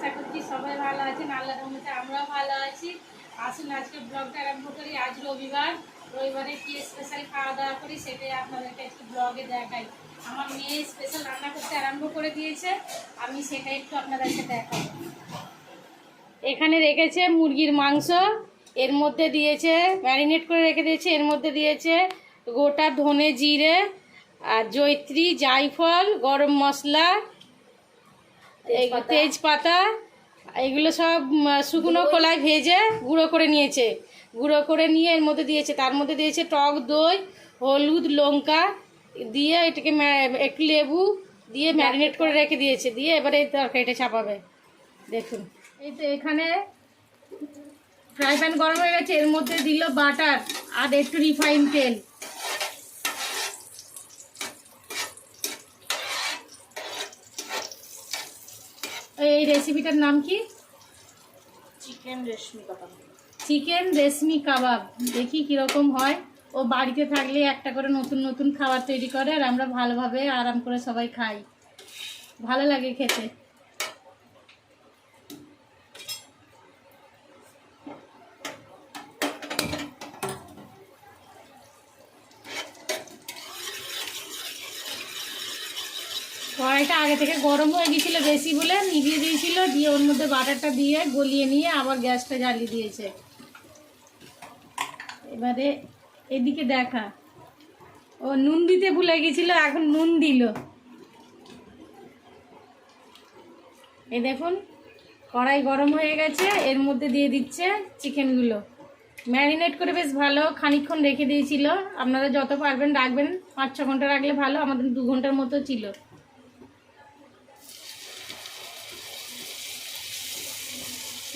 আশা করছি সবাই ভালো আছেন আল্লাহ রহমতে আমরাও ভালো আছি। আসুন, আজকে ব্লগটা আরম্ভ করি। আজ রবিবার, রবিবারে কি স্পেশাল খাওয়া দাওয়া করি সেটাই আপনাদেরকে একটু ব্লগে দেখাই। আমার মেয়ে স্পেশাল রান্না করতে আরম্ভ করে দিয়েছে, আমি সেটা একটু আপনাদেরকে দেখাবো। এখানে রেখেছে মুরগির মাংস, এর মধ্যে দিয়েছে ম্যারিনেট করে রেখে দিয়েছে, এর মধ্যে দিয়েছে গোটা ধনে জিরে আর জৈত্রী জায়ফল, গরম মশলা তেজপাতা। এগুলো সব শুকনো কলায় ভেজে গুঁড়ো করে নিয়েছে। গুঁড়ো করে নিয়ে এর মধ্যে দিয়েছে। তার মধ্যে দিয়েছে টক দই হলুদ লঙ্কা দিয়ে এটাকে একটু লেবু দিয়ে ম্যারিনেট করে রেখে দিয়েছে। দিয়ে এবারে এই তরকারিটা চাপাবে। দেখুন। এই তো এখানে ফ্রাই প্যান গরম হয়ে গেছে। এর মধ্যে দিল বাটার আর একটু রিফাইন তেল। এই রেসিপিটার নাম কি? চিকেন রেশমি কাবাব চিকেন রেশমি কাবাব দেখি কীরকম হয়। ও বাড়িতে থাকলে একটা করে নতুন নতুন খাবার তৈরি করে আর আমরা ভালোভাবে আরাম করে সবাই খাই। ভালো লাগে খেতে। কড়াইটা আগে থেকে গরম হয়ে গেছিল বেশি বলে নিভিয়ে দিয়েছিল, দিয়ে ওর মধ্যে বাটারটা দিয়ে গলিয়ে নিয়ে আবার গ্যাসটা জ্বালিয়ে দিয়েছে। এবারে এদিকে দেখা। ও নুন দিতে ভুলে গেছিল, এখন নুন দিল। এ দেখুন, কড়াই গরম হয়ে গেছে, এর মধ্যে দিয়ে দিচ্ছে চিকেনগুলো। ম্যারিনেট করে বেশ ভালো খানিকক্ষণ রেখে দিয়েছিল। আপনারা যত পারবেন রাখবেন পাঁচ ছ ঘণ্টা রাখলে ভালো, আমাদের দু ঘণ্টার মতো ছিল।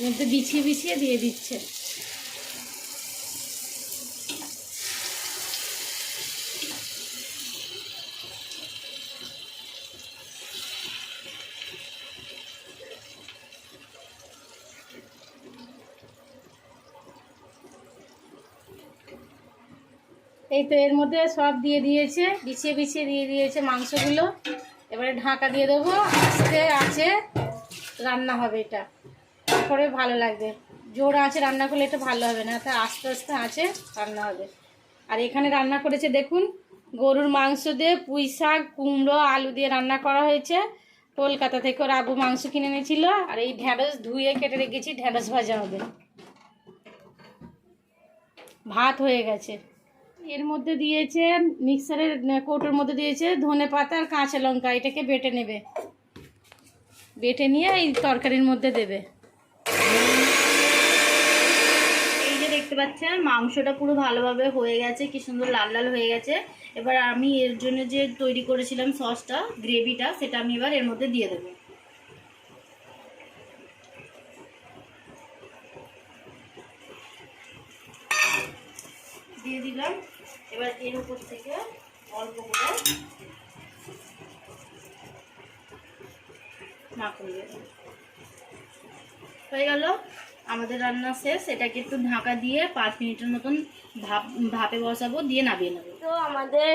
মধ্যে বিছিয়ে বিছিয়ে দিয়ে দিচ্ছে। এই তো এর মধ্যে সব দিয়ে দিয়েছে, বিছিয়ে বিছিয়ে দিয়ে দিয়েছে মাংসগুলো। এবারে ঢাকা দিয়ে দেবো, আস্তে আছে, রান্না হবে এটা। তারপরে ভালো লাগবে। জোর আছে, রান্না করলে এটা ভালো হবে না। তা আস্তে আস্তে আছে, রান্না হবে। আর এখানে রান্না করেছে, দেখুন, গরুর মাংস দিয়ে পুঁই শাক, কুমড়ো, আলু দিয়ে রান্না করা হয়েছে। কলকাতা থেকে ওর আবু মাংস কিনে এনেছিল। আর এই ঢ্যাঁড়স ধুয়ে কেটে রেখেছি, ঢ্যাঁড়স ভাজা হবে। ভাত হয়ে গেছে। এর মধ্যে দিয়েছে, মিক্সারের কৌটোর মধ্যে দিয়েছে ধনে পাতা আর কাঁচা লঙ্কা। এটাকে বেটে নেবে। বেটে নিয়ে এই তরকারির মধ্যে দেবে এই যে দেখতে পাচ্ছেন মাংসটা পুরো ভালোভাবে হয়ে গেছে, কি সুন্দর লাল লাল হয়ে গেছে। এবার আমি এর জন্য যে তৈরি করেছিলাম সসটা, গ্রেভিটা, সেটা আমি এবার এর মধ্যে দিয়ে দেবো। দিয়ে দিলাম। এবার এর উপর থেকে অল্প করে মাখন হয়ে গেল? আমাদের রান্না শেষ এটাকে একটু ঢাকা দিয়ে পাঁচ মিনিটের মতন ভাপ ভাপে বসাবো দিয়ে নামিয়ে নেব। তো আমাদের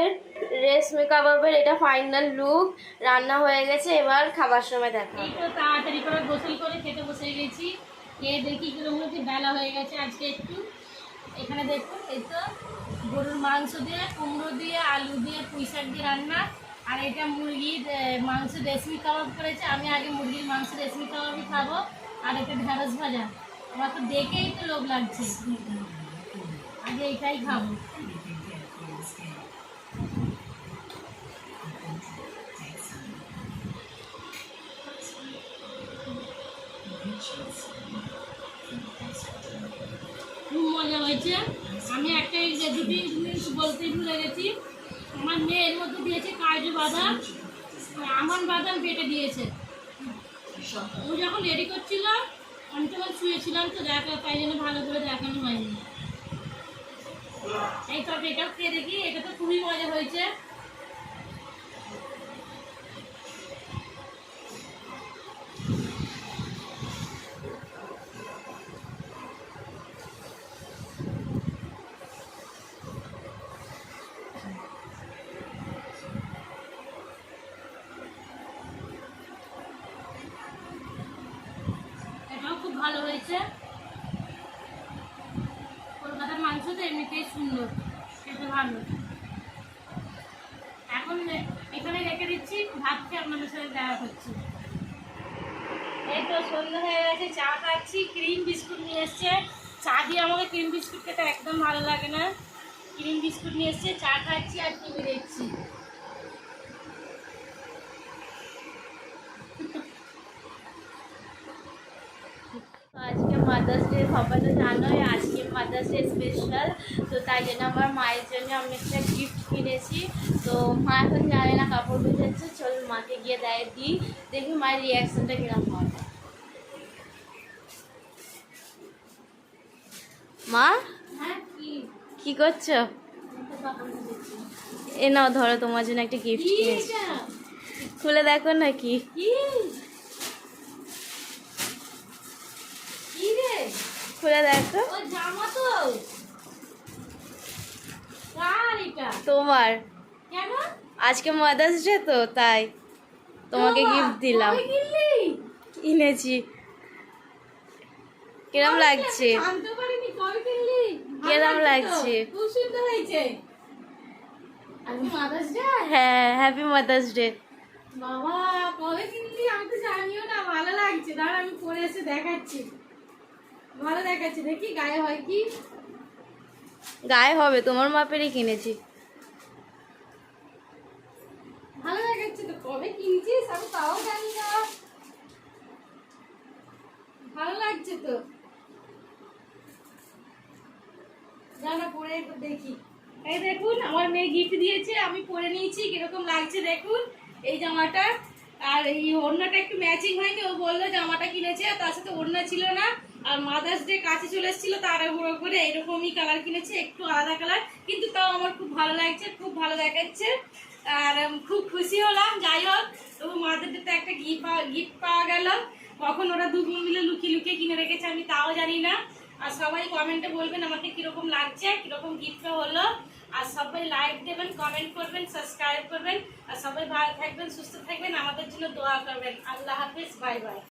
রেশমি কাবাবের এটা ফাইনাল লুক রান্না হয়ে গেছে এবার খাবার সময় দেখা এই তো তাড়াতাড়ি করে গোসল করে খেতে বসে গেছি। খেয়ে দেখি কীরকম কি বেলা হয়ে গেছে আজকে একটু। এখানে দেখুন এই তো গরুর মাংস দিয়ে কুমড়ো দিয়ে আলু দিয়ে পুঁই শাক দিয়ে রান্না। আর এটা মুরগির মাংস রেশমি কাবাব করেছে। আমি আগে মুরগির মাংস রেশমি কাবাবই খাব। আর এটা ঢেঁড়স ভাজা। আমার তো দেখেই তো লোভ লাগছে। আগে এটাই খাব। খুব মজা হয়েছে। আমি একটা দুটি জিনিস বলতে ভুলে গেছি। আমার মেয়ে এর মধ্যে দিয়েছে কাজু বাদাম। আমন বাদাম বেটে দিয়েছে। ও যখন রেডি করছিল তখন শুয়েছিলাম তো, দেখা তাই জন্য ভালো করে দেখানো হয়নি। এই তবে এটাও খেয়ে দেখি, এটা তো খুবই মজা হয়েছে। ভালো হয়েছে। কলকাতার মাংস তো এমনিতেই সুন্দর, খেতে ভালো। এখন এখানে রেখে দিচ্ছি ভাত আপনাদের সাথে দেখা হচ্ছে এই তো সন্ধ্যা হয়ে গেছে, চা খাচ্ছি ক্রিম বিস্কুট নিয়ে এসছে। চা দিয়ে আমাকে ক্রিম বিস্কুট খেতে একদম ভালো লাগে না। ক্রিম বিস্কুট নিয়ে এসছে, চা খাচ্ছি আর টিভি দেখছি আজকে ডে সবাই তো জানোই আজকে মাদার্স ডে স্পেশাল তো তাই জন্য আমার মায়ের জন্য আমি একটা গিফট কিনেছি। তো মা এখন জানে না কাপড় বুঝেছে চল মাকে গিয়ে দেয় দিই। দেখি মায়ের রিয়াকশনটা কীরকম হয়। মা? হ্যাঁ কি? করছ? এ নাও ধরো তোমার জন্য একটা গিফট কিনেছি। খুলে দেখো না কি? খুলে দেখো। জামা তো। তোমার। আজকে মাদার্স ডে তো তাই তোমাকে গিফট দিলাম? কিনেছি। কিরম লাগছে? কিরম লাগছে হ্যাঁ হ্যাপি মাদার্স ডে বাবা কবে কিনলি? আমি তো জানিও না ভালো লাগছে। দাঁড়া আমি পরে এসে দেখাচ্ছি। ভালো দেখাচ্ছে দেখি গায়ে হয় কি? গায়ে হবে তোমার মাপেরই কিনেছি। ভালো দেখাচ্ছে তো কবে কিনছিস? আমি তাও জানি না। ভালো লাগছে তো। জানা পরে একটু দেখি। এই দেখুন আমার মেয়ে গিফট দিয়েছে আমি পরে নিয়েছি কীরকম লাগছে দেখুন। এই জামাটা আর এই ওড়নাটা একটু ম্যাচিং হয়নি ও বলল জামাটা কিনেছে আর তার সাথে ওড়না ছিল না। আর মাদার্স ডে কাছে চলে এসেছিল তাড়াহুড়ো করে এরকমই কালার কিনেছে, একটু আলাদা কালার কিন্তু তাও আমার খুব ভালো লাগছে, খুব ভালো দেখাচ্ছে। আর খুব খুশি হলাম, যাই হোক, তবু মাদার ডেতে একটা গিফট গিফট পাওয়া গেল। কখন ওরা দুগুলো মিলে লুকিয়ে লুকিয়ে কিনে রেখেছে আমি তাও জানি না। আর সবাই কমেন্টে বলবেন আমাকে কীরকম লাগছে, কীরকম গিফটটা হলো। আর সবাই লাইক দেবেন কমেন্ট করবেন সাবস্ক্রাইব করবেন। আর সবাই ভালো থাকবেন, সুস্থ থাকবেন, আমাদের জন্য দোয়া করবেন। আল্লাহ হাফিজ বাই বাই